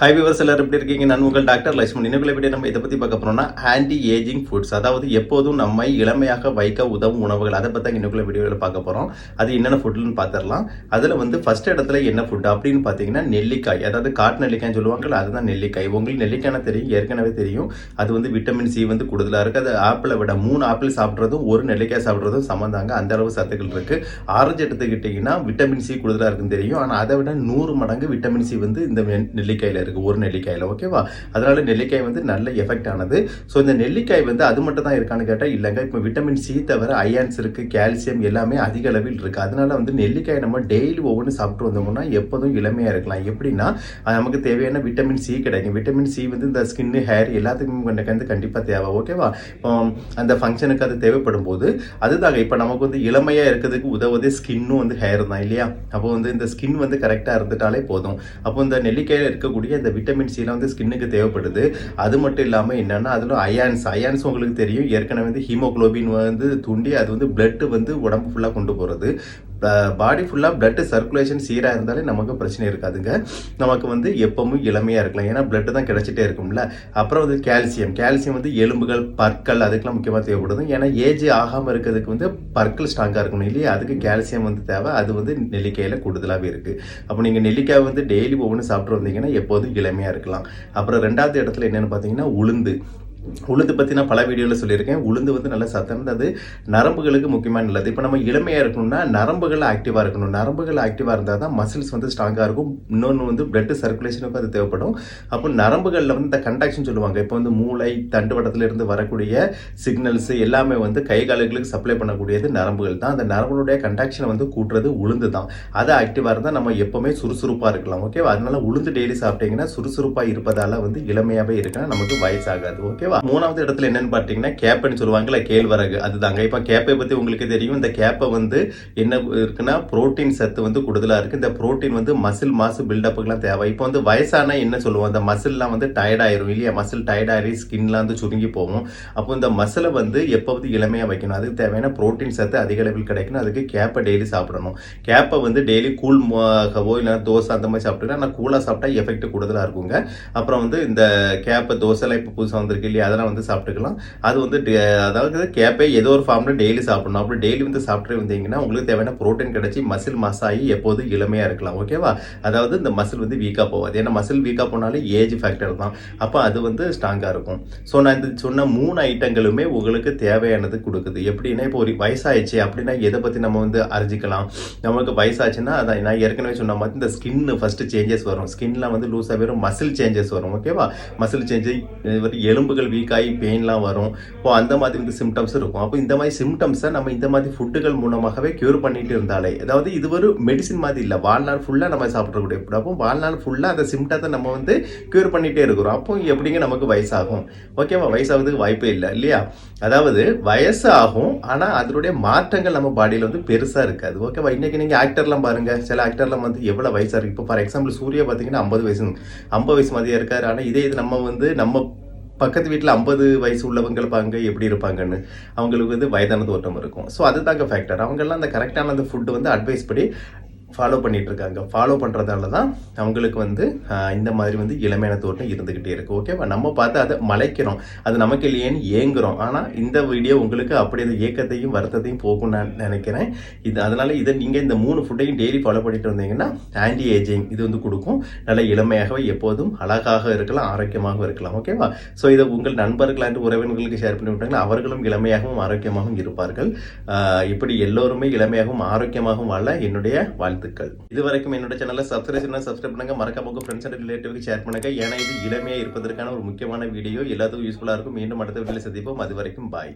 High viewers எல்லாரும் எப்படி இருக்கீங்க? நான் உங்கள் டாக்டர் லட்சுமண் இன்னும் எப்படி நம்ம இதை பற்றி பார்க்க போறோம்னா ஆன்டி ஏஜிங் ஃபுட்ஸ் அதாவது எப்போதும் நம்மை இளமையாக வைக்க உதவும் உணவுகள். அதை பற்றி இன்னுக்குள்ள வீடியோவில் பார்க்க போகிறோம் அது என்னென்ன ஃபுட்னு பார்த்துடலாம். அதில் வந்து ஃபர்ஸ்ட் இடத்துல என்ன ஃபுட் அப்படின்னு பார்த்தீங்கன்னா நெல்லிக்காய். அதாவது காட்டு நெல்லிக்காய்னு சொல்லுவாங்கல்ல அதுதான் நெல்லிக்காய். உங்களுக்கு நெல்லிக்காய்னா தெரியும் ஏற்கனவே தெரியும். அது வந்து விட்டமின் சி வந்து கூடுதலாக இருக்குது அது ஆப்பிளை விட மூணு ஆப்பிள் சாப்பிட்றதும் ஒரு நெல்லிக்காய் சாப்பிட்றதும் சம்மந்தாங்க அந்த அளவு சத்துக்கள் இருக்குது ஆரஞ்சு எடுத்துக்கிட்டிங்கன்னா விட்டமின் சி கூடுதலாக இருக்குன்னு தெரியும். ஆனால் அதை விட நூறு மடங்கு விட்டமின் சி வந்து இந்த நெல்லிக்காயில் இருக்குது ஒரு நெல்லிக்காயில் ஓகேவா? அதனால நெல்லிக்காய் வந்து நல்ல எஃபெக்ட் ஆனது. ஸோ இந்த நெல்லிக்காய் வந்து அது மட்டும் தான் இருக்கான்னு கேட்டால் இல்லைங்க. இப்போ விட்டமின் சி தவிர அயன்ஸ் இருக்குது கால்சியம் எல்லாமே அதிக அளவில் இருக்குது அதனால வந்து நெல்லிக்காய் நம்ம டெய்லி ஒவ்வொன்று சாப்பிட்டு வந்தோம்னா எப்போதும் இளமையாக இருக்கலாம். எப்படின்னா நமக்கு தேவையான விட்டமின் சி கிடைக்கும். விட்டமின் சி வந்து இந்த ஸ்கின்னு ஹேர் எல்லாத்துக்கும் எனக்கு வந்து கண்டிப்பாக தேவை ஓகேவா? இப்போ அந்த ஃபங்க்ஷனுக்கு அது தேவைப்படும் போது அதுதாங்க இப்போ நமக்கு வந்து இளமையாக இருக்கிறதுக்கு உதவுதே ஸ்கின்னும் வந்து ஹேர் தான் இல்லையா? அப்போ வந்து இந்த ஸ்கின் வந்து கரெக்டாக இருந்துட்டாலே போதும். அப்போ இந்த நெல்லிக்காயில் இருக்கக்கூடிய இந்த விட்டமின் சிலாம் வந்து ஸ்கின்னுக்கு தேவைப்படுது. அது மட்டும் இல்லாமல் என்னென்னா அதில் அயான்ஸ் அயான்ஸ் உங்களுக்கு தெரியும். ஏற்கனவே வந்து ஹீமோகுளோபின் வந்து தூண்டி அது வந்து பிளட்டு வந்து உடம்பு ஃபுல்லாக கொண்டு போகிறது பாடி ஃபுல்லாக பிளட்டு சர்க்குலேஷன் சீராக இருந்தாலே நமக்கு பிரச்சனை இருக்காதுங்க. நமக்கு வந்து எப்பவும் இளமையாக இருக்கலாம். ஏன்னா பிளட் தான் கிடைச்சிட்டே இருக்கும்ல. அப்புறம் வந்து கால்சியம் கால்சியம் வந்து எலும்புகள் பற்கள் அதுக்கெல்லாம் முக்கியமாக தேவைப்படுது. ஏன்னா ஏஜ் ஆகாமல் இருக்கிறதுக்கு வந்து பற்கள் ஸ்ட்ராங்காக இருக்கணும் இல்லையா? அதுக்கு கால்சியம் வந்து தேவை. அது வந்து நெல்லிக்காயில் கூடுதலாகவே இருக்குது அப்போ நீங்கள் நெல்லிக்காய் வந்து டெய்லி ஒவ்வொன்று சாப்பிட்டு வந்தீங்கன்னா எப்போதும் இளமையாக இருக்கலாம். அப்புறம் ரெண்டாவது இடத்துல என்னென்னு பார்த்தீங்கன்னா உளுந்து. உளுந்து பற்றி நான் பல வீடியோவில் சொல்லியிருக்கேன். உளுந்து வந்து நல்ல சத்தானது நரம்புகளுக்கு முக்கியமான நல்லது. இப்போ நம்ம இளமையாக இருக்கணும்னா நரம்புகள் ஆக்டிவாக இருக்கணும். நரம்புகள் ஆக்டிவாக இருந்தால் தான் மசில்ஸ் வந்து ஸ்ட்ராங்காக இருக்கும். இன்னொன்று வந்து பிளட் சர்க்குலேஷனுக்கும் அது தேவைப்படும். அப்போ நரம்புகளில் வந்து இந்த கண்டாக்ஷன் சொல்லுவாங்க. இப்போ வந்து மூளை தண்டுவடத்திலிருந்து வரக்கூடிய சிக்னல்ஸ் எல்லாமே வந்து கை கால்களுக்கு சப்ளை பண்ணக்கூடியது நரம்புகள் தான். அந்த நரம்புடைய கண்டாக்ஷனை வந்து கூட்டுறது உளுந்து தான். அது ஆக்டிவாக இருந்தால் நம்ம எப்போவுமே சுறுசுறுப்பாக இருக்கலாம். ஓகேவா அதனால உளுந்து டெய்லி சாப்பிட்டீங்கன்னா சுறுசுறுப்பாக இருப்பதால் வந்து இளமையாகவே இருக்கா நமக்கு வயசாகாது. ஓகேவா மூணாவது இடத்துல என்னன்னு பார்த்தீங்கன்னா கேப்பைன்னு சொல்லுவாங்கல்ல கேழ்வரகு. அதுதாங்க. இப்போ கேப்பை பற்றி உங்களுக்கு தெரியும். இந்த கேப்பை வந்து என்ன இருக்குன்னா புரோட்டீன் சத்து வந்து கூடுதலாக இருக்குது இந்த புரோட்டீன் வந்து மசில் மாசு பில்டப்புக்கெலாம் தேவை. இப்போ வந்து வயசானா என்ன சொல்லுவோம்? அந்த மசில்லாம் வந்து டயர்ட் ஆயிரும் இல்லையா? மசில் டயர்ட் ஆகி ஸ்கின்லாம் வந்து சுருங்கி போகும். அப்போ இந்த மசிலை வந்து எப்போது இளமையாக வைக்கணும். அதுக்கு தேவையான புரோட்டீன் சத்து அதிக அளவில் கிடைக்கணும். அதுக்கு கேப்பை டெய்லி சாப்பிடணும். கேப்பை வந்து டெய்லி கூழ் ஆகவோ இல்லை தோசை அந்த மாதிரி சாப்பிட்டுக்கலாம் ஆனால் கூலாக சாப்பிட்டா எஃபெக்ட் கூடுதலாக இருக்குங்க. அப்புறம் வந்து இந்த கேப்பை தோசைலாம் இப்போ புதுசாக வந்திருக்கு இல்லையா? அதெல்லாம் வந்து சாப்பிட்டுக்கலாம். அது வந்து டே- அதாவது கேப்பை ஏதோ ஒரு ஃபார்மில் டெய்லி சாப்பிடணும். அப்படி டெய்லி வந்து சாப்பிட்டு வந்தீங்கன்னா உங்களுக்கு தேவையான ப்ரோட்டீன் கிடைச்சி மசில் மாசாகி எப்போதும் இளமையாக இருக்கலாம். ஓகேவா அதாவது இந்த மசில் வந்து வீக்காக போகாது. ஏன்னா மசில் வீக்காக போனாலே ஏஜ் ஃபேக்டர் தான். அப்போ அது வந்து ஸ்ட்ராங்காக இருக்கும். ஸோ நான் இந்த சொன்ன மூணு ஐட்டங்களுமே உங்களுக்கு தேவையானது கொடுக்குது. எப்படின்னா இப்போ ஒரு வயசாயிடுச்சு அப்படின்னா எதை பற்றி நம்ம வந்து அறிஞ்சிக்கலாம்? நமக்கு வயசாச்சுன்னா அதான் நான் ஏற்கனவே சொன்ன மாதிரி இந்த ஸ்கின் ஃபஸ்ட்டு சேஞ்சஸ் வரும். ஸ்கின்லாம் வந்து லூஸாக வரும். மசில் சேஞ்சஸ் வரும் ஓகேவா மசில் சேஞ்சு எலும்புகள் வீக் பெயின்லாம் வரும். இப்போ அந்த மாதிரி வந்து சிம்டம்ஸ் இருக்கும். அப்போ இந்த மாதிரி சிம்டம்ஸை நம்ம இந்த மாதிரி ஃபுட்டுகள் மூலமாகவே க்யூர் பண்ணிட்டு இருந்தாலே அதாவது இது ஒரு மெடிசின் மாதிரி இல்லை. வாழ்நாள் ஃபுல்லாக நம்ம சாப்பிடக்கூடிய ஃபுட் அப்போ வாழ்நாள் ஃபுல்லாக அந்த சிம்டத்தை நம்ம வந்து க்யூர் பண்ணிகிட்டே இருக்கிறோம். அப்போ எப்படிங்க நமக்கு வயசாகும்? ஓகேவா வயசாகிறதுக்கு வாய்ப்பே இல்லை இல்லையா? அதாவது வயசு ஆகும் ஆனால் அதனுடைய மாற்றங்கள் நம்ம பாடியில் வந்து பெருசாக இருக்காது. ஓகேவா இன்னைக்கு நீங்கள் ஆக்டர்லாம் பாருங்க. சில ஆக்டர்லாம் வந்து எவ்வளோ வயசாக இருக்குது இப்போ ஃபார் எக்ஸாம்பிள் சூர்யா பார்த்தீங்கன்னா ஐம்பது வயசு ஐம்பது வயசு மாதிரியே இருக்காரு. ஆனால் இதே இது நம்ம வந்து நம்ம பக்கத்து வீட்டில் ஐம்பது வயசு உள்ளவங்க இருப்பாங்க எப்படி இருப்பாங்கன்னு. அவங்களுக்கு வந்து வயதான தோட்டம் இருக்கும். ஸோ அதுதாங்க ஃபேக்டர் அவங்கெல்லாம் அந்த கரெக்டான அந்த ஃபுட்டு வந்து அட்வைஸ் படி ஃபாலோ பண்ணிகிட்ருக்காங்க இருக்காங்க ஃபாலோ பண்ணுறதால தான் அவங்களுக்கு வந்து இந்த மாதிரி வந்து இளமையான தோட்டம் இருந்துக்கிட்டே இருக்குது ஓகேவா நம்ம பார்த்து அதை மலைக்கிறோம். அது நமக்கு இல்லையேன்னு ஏங்குறோம். ஆனால் இந்த வீடியோ உங்களுக்கு அப்படி அந்த ஏக்கத்தையும் வருத்தத்தையும் போகும் நான் நினைக்கிறேன். இது அதனால் இதை நீங்கள் இந்த மூணு ஃபுட்டையும் டெய்லி ஃபாலோ பண்ணிட்டு வந்தீங்கன்னா ஆன்டி ஏஜிங் இது வந்து கொடுக்கும். நல்ல இளமையாகவே எப்போதும் அழகாக இருக்கலாம் ஆரோக்கியமாகவும் இருக்கலாம். ஓகேவா ஸோ இதை உங்கள் நண்பர்கள் உறவினர்களுக்கு ஷேர் பண்ணி விட்டாங்கன்னா அவர்களும் இளமையாகவும் ஆரோக்கியமாகவும் இருப்பார்கள். இப்படி எல்லோருமே இளமையாகவும் ஆரோக்கியமாகவும் வாழ என்னுடைய வாழ்த்துக்கள். இது வரைக்கும் என்னோட சேனலை சப்ஸ்கிரைப் பண்ண சப்ஸ்கிரைப் பண்ணுங்க. மறக்காம உங்க ஃப்ரெண்ட்ஸ் அண்ட் ரிலேட்டிவ்க்கு ஷேர் பண்ணுங்க. ஏன்னா இது இளமையா இருப்பதற்கான ஒரு முக்கியமான வீடியோ எல்லாத்துக்கும் யூஸ்ஃபுல்லா இருக்கும். மீண்டும் அடுத்த வீடியோ சந்திப்போம். அது வரைக்கும் பாய்